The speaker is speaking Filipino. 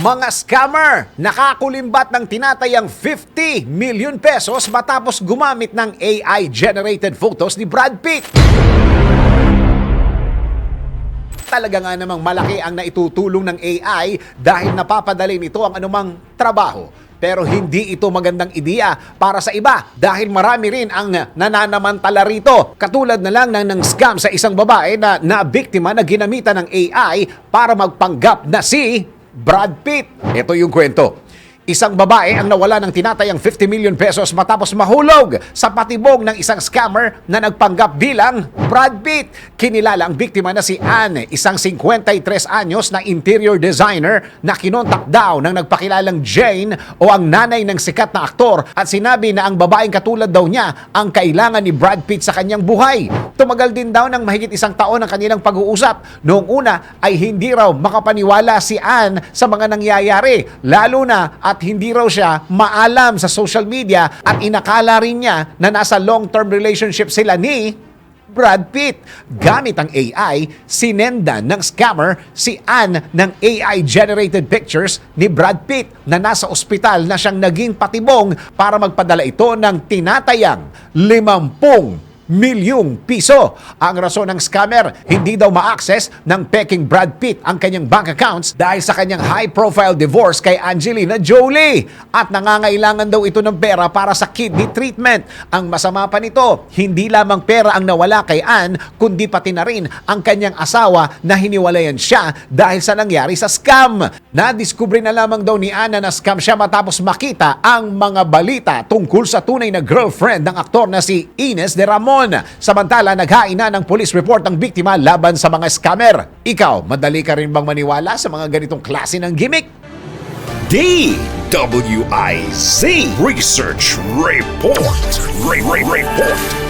Mga scammer, nakakulimbat ng tinatayang 50 million pesos matapos gumamit ng AI-generated photos ni Brad Pitt. Talaga nga namang malaki ang naitutulong ng AI dahil napapadali nito ang anumang trabaho. Pero hindi ito magandang ideya para sa iba dahil marami rin ang nananamantala rito. Katulad na lang ng, ng scam sa isang babae na nabiktima na ginamitan ng AI para magpanggap na si Brad Pitt. Ito yung kwento. Isang babae ang nawala ng tinatayang 50 million pesos matapos mahulog sa patibong ng isang scammer na nagpanggap bilang Brad Pitt. Kinilala ang biktima na si Anne, isang 53 anyos na interior designer na kinontak daw ng nagpakilalang Jane o ang nanay ng sikat na aktor at sinabi na ang babaeng katulad daw niya ang kailangan ni Brad Pitt sa kanyang buhay. Tumagal din daw ng mahigit isang taon ang kanilang pag-uusap. Noong una ay hindi raw makapaniwala si Anne sa mga nangyayari, lalo na at hindi raw siya maalam sa social media at inakala rin niya na nasa long-term relationship sila ni Brad Pitt. Gamit ang AI, sinenda ng scammer si Anne ng AI-generated pictures ni Brad Pitt na nasa ospital na siyang naging patibong para magpadala ito ng tinatayang 50 milyong piso. Ang rason ng scammer, hindi daw ma-access ng peking Brad Pitt ang kanyang bank accounts dahil sa kanyang high-profile divorce kay Angelina Jolie. At nangangailangan daw ito ng pera para sa kidney treatment. Ang masama pa nito, hindi lamang pera ang nawala kay Anne, kundi pati na rin ang kanyang asawa na hiniwalayan siya dahil sa nangyari sa scam. Nadiskubre na lamang daw ni Anna na scam siya matapos makita ang mga balita tungkol sa tunay na girlfriend ng aktor na si Ines de Ramon. Samantala, naghain na ng police report ang biktima laban sa mga scammer. Ikaw, madali ka rin bang maniwala sa mga ganitong klase ng gimmick? DWIZ Research Report. Re- Re- Report.